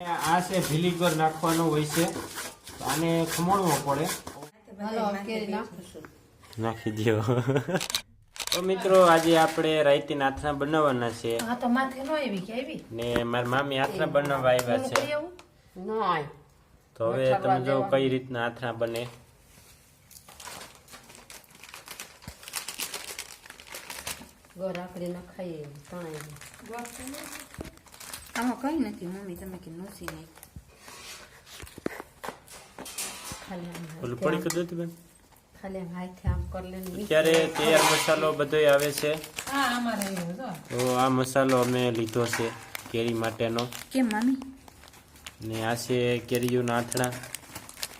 આ છે ભીલીગર નાખવાનો હોય છે. આને ખમણવો પડે. નાખું. દો તો મિત્રો આજે આપણે રાઈતી આથરા બનાવવાના છે. હા તો માથે નો આવી કે આવી? ને મારા મામી આથરા બનાવવા આવ્યા છે. તો હવે તમે જો કઈ રીતના આથરા બને. ગોળ રાખડી નખાઈએ તણાઈ આમાં કઈ નથી મમ્મી તમે કે નોસી ઓલું પડી કરી હતું બેન ખાલી હાથે આમ કરી લે અત્યારે તૈયાર મસાલો બધો આવે છે હા અમારે એવું તો આ મસાલો અમે લીધો છે કેરી માટેનો કેમ ને આ છે કેરીઓના આથણા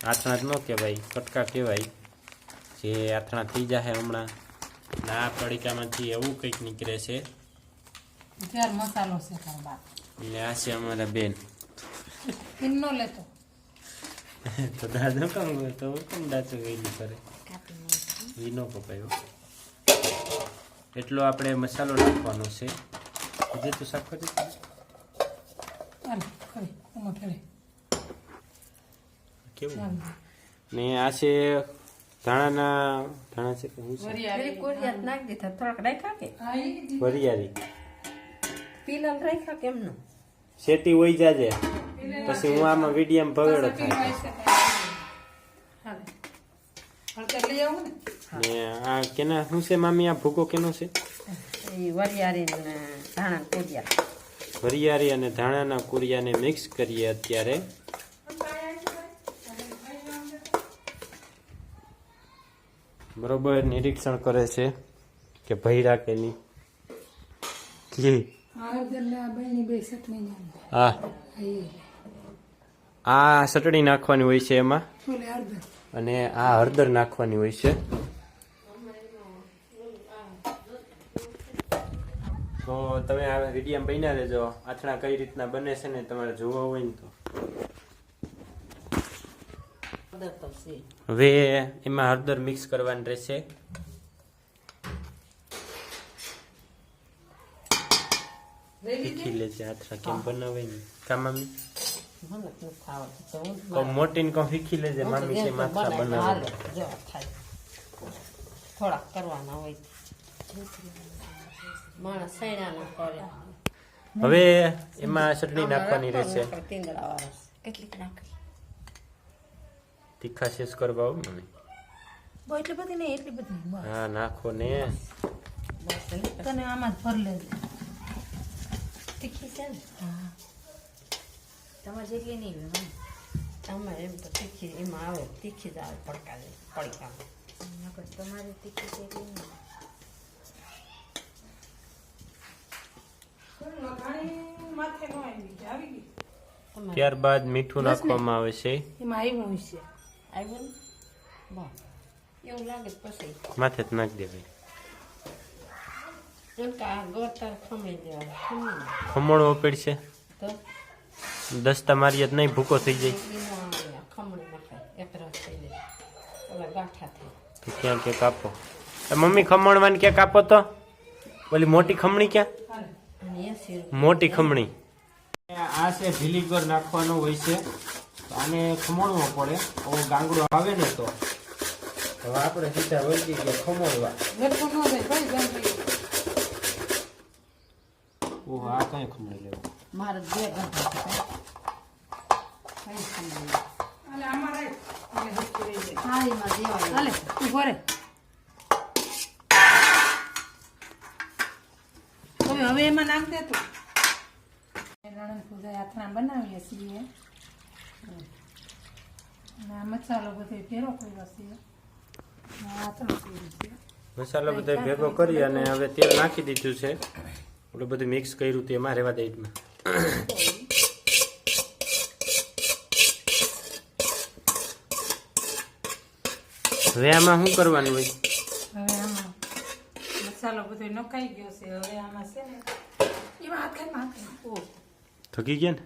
આથણા જ ન કહેવાય કટકા કહેવાય જે આથણા થઈ જાય હમણાં ને આ પડીકામાંથી એવું કંઈક નીકળે છે મસાલો છે ને આ છે અમારા બેન એમ નો લેતો તો દાદો કામ હોય તો કેમ દાંતો ગયેલી કરે કાપી નાખી. વીનો પપાયો એટલો આપણે મસાલો નાખવાનો છે જે તો સાફ કરી કેવું ને આ છે ધાણાના ધાણા છે કે શું છે પેલી કોરિયાત નાખી દીધા થોડાક રાખ્યા કે વરિયાળી પીલલ રાખ્યા કેમનું શેતી હોય જાજે. પછી હું આમાં વિડીયમ ભવેડો થાય. ને? ને આ કેના શું છે મામી? આ ભૂકો કેનો છે? વરિયારી અને ધાણાના કુરિયાને મિક્સ કરીએ અત્યારે. બરોબર નિરીક્ષણ કરે છે કે ભૈરા કે હા. આ ચટણી નાખવાની હોય છે એમાં? અને આ હળદર નાખવાની હોય છે. તો તમે આ વીડિયો બન્યા રહેજો. આથણા કઈ રીતના બને છે ને તમારે જોવા હોય ને તો. હવે એમાં હળદર મિક્સ કરવાની રહેશે. શીખી લેજે આથરા કેમ બનાવે ને કા મામી? મને નથી ખાવા તો હું તો મોટી ને કહું શીખી લેજે મામી છે માથા બનાવે. થાય. કરવાના હોય. માણસ સૈડા ના કરે. હવે એમાં ચટણી નાખવાની રહેશે. કેટલીક નાખી તીખા શેષ કરવા આવું મમ્મી બહુ એટલી બધી નહીં એટલી બધી હા નાખો ને. તને આમાં જ ભર લેજે. તીખી છે ને? હા. તમારે જેટલી નહીં હોય તમારે એમ તો તીખી એમાં આવે તીખી જ આવે પડકા પડકા નકર તમારે તીખી છે એટલી નહીં? ત્યારબાદ મીઠું નાખવામાં આવે છે. એમાં આવ્યું છે. આવ્યું એવું લાગે પછી. માથે જ નાખી દેવાય. એમ કે આ છે ખમી દેવા ખમી ને. ખમણવો પડશે તો? દસ્તા મારી જ નહીં ભૂકો થઈ જાય. ખમણી તો ક્યાં કે કાપો? મમ્મી મમ્મી ખમણવાની ક્યાં કાપો તો? ઓલી મોટી ખમણી ક્યાં? મોટી ખમણી. આ છે ભીલીગર નાખવાનો હોય છે. આને ખમણવો પડે. ઓ ગાંગડો આવે ને તો. હવે આપણે સીધા વળગી ગયા ખમણવા લટકું ન જાય ભાઈ જાણ થઈ ઓહ આ કઈ ખમણી લેવું. મારે બે ઘંટા થાય કઈ. ખમણી થાળીમાં દેવાય હાલે રે હવે હવે એમાં નાખ દે તું. રણન પૂજા યાત્રા બનાવીએ છીએ. મસાલો બધો ભેરો કર્યું છે. મસાલો બધો ભેગો કરી અને હવે તેલ નાખી દીધું છે. આપણે બધું મિક્સ કર્યું તે એમાં રહેવા દાઈટમાં હવે આમાં શું કરવાનું હોય? હવે આમાં મસાલો બધો નખાઈ ગયો છે. હવે આમાં છે ને એમાં હાથ ખાઈ થકી ગયા ને?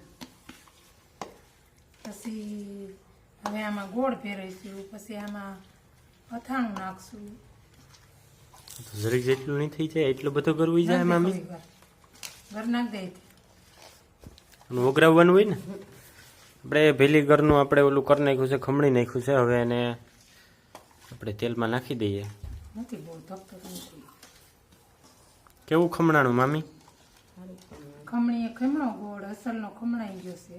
પછી હવે આમાં ગોળ ફેરવીશું પછી આમાં અથાણું નાખશું. જરીક જેટલું નહીં થઈ જાય એટલું બધું કરવું જાય મામી ઘર નાખ દે ઓગરાવવાનું હોય ને? આપણે ભેલી ઘરનું આપણે ઓલું કરી નાખ્યું છે ખમણી નાખ્યું છે હવે એને આપણે તેલમાં નાખી દઈએ. કેવું ખમણાનું મામી? ખમણી ખમણો ગોળ અસલનો ખમણાઈ ગયો છે.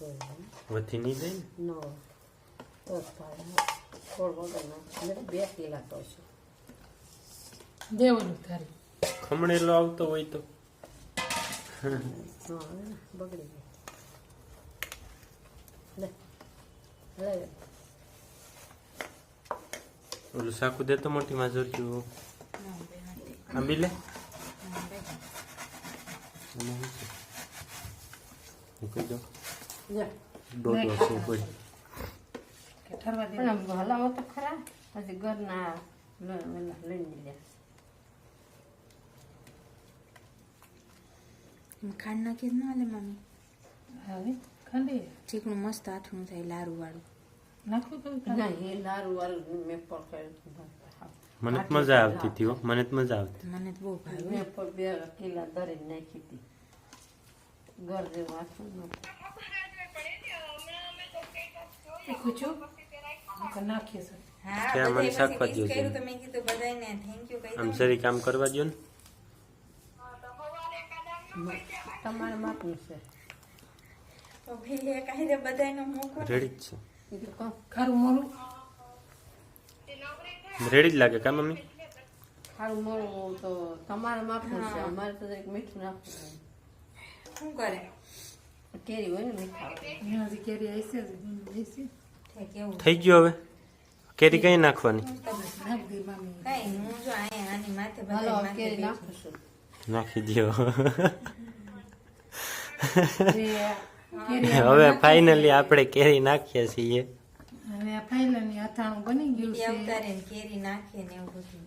વધી નહીં જાય ને? દસ ભાઈ થોડ વગર ના બે કિલા તો છે. દેવાનું તારી ખમણેલો આવતો હોય તો. હા બગડી લે ઓલું શાકું દેતો મોટી માજોર્યું આંબી લે? મૂકી દો. દોઢ પણ તો ખરા. પછી ઘરના લઈને લે ખાંડ નાખી ના લે મમ્મી. હવે ખાંડી? ચીકણું મસ્ત આથણું થાય લારું વાળું નાખવું તો ના એ દારૂ વાળું મેં પર મને તો મજા આવતી હતી મને તો મજા આવતી. મને તો બહુ ભાવે. મેં પણ બે કિલા દરી નાખી હતી. ઘર જેવું આખું નાખીએ મને છે? આમ સરી કામ કરવા દો ને? તમારે માપનું છે. તો ભાઈ એ કહી દે રેડી જ એ ખારું મોરું. છે રેડી જ લાગે કા મમ્મી? ખારું મોરું તો તમારે માપનું છે. અમારે તો એક મીઠું નાખવું શું કરે? કેરી હોય ને મીઠા હજી કેરી આવીશે છે થઈ ગયું હવે? કેરી કઈ નાખવાની? નાખ દે મામી. કઈ હું જો અહીંયા આની માથે હાલો બધા હવે ફાઇનલી આપણે કેરી નાખીએ છીએ. હવે અથાણું બની ગયું છે. અવતારે કેરી નાખીએ ને એવું બધું.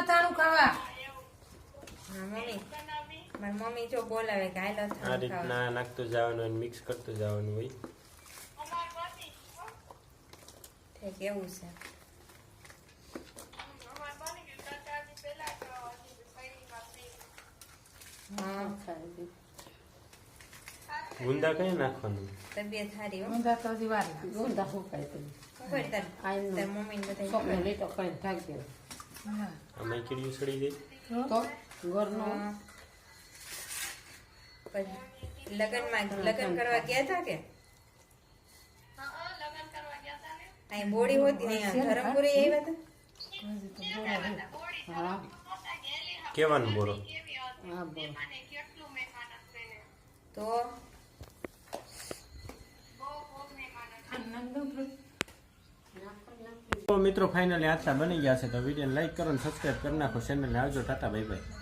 અથાણું ખાવા. હા મમ્મી. મારી મમ્મી જો બોલાવે કે હાલ આ રીતના નાખતું જવાનું અને મિક્સ કરતું જવાનું હોય. ઠીક એવું છે. ગુંદા કઈ નાખવાનું? તબિયત સારી ગુંદા તો હજી વાર. ગુંદા શું કરી તાર મમ્મી ને બધા ચોકને તો કઈ થાક ગયો. અમે કીડીયું સડી જાય તો? ઘરનો? લગનમાં લગન કરવા ગયા હતા કે? અહીં બોડી હોતી નહીં ધરમપુરી આવ્યા હતા કેવાનું બોલો તો? તો મિત્રો ફાઇનલી આટલા બની ગયા છે. તો વીડિયો લાઈક કરો ને સબસ્ક્રાઈબ કરી નાખો. ચેનલને આવજો. Tata bye bye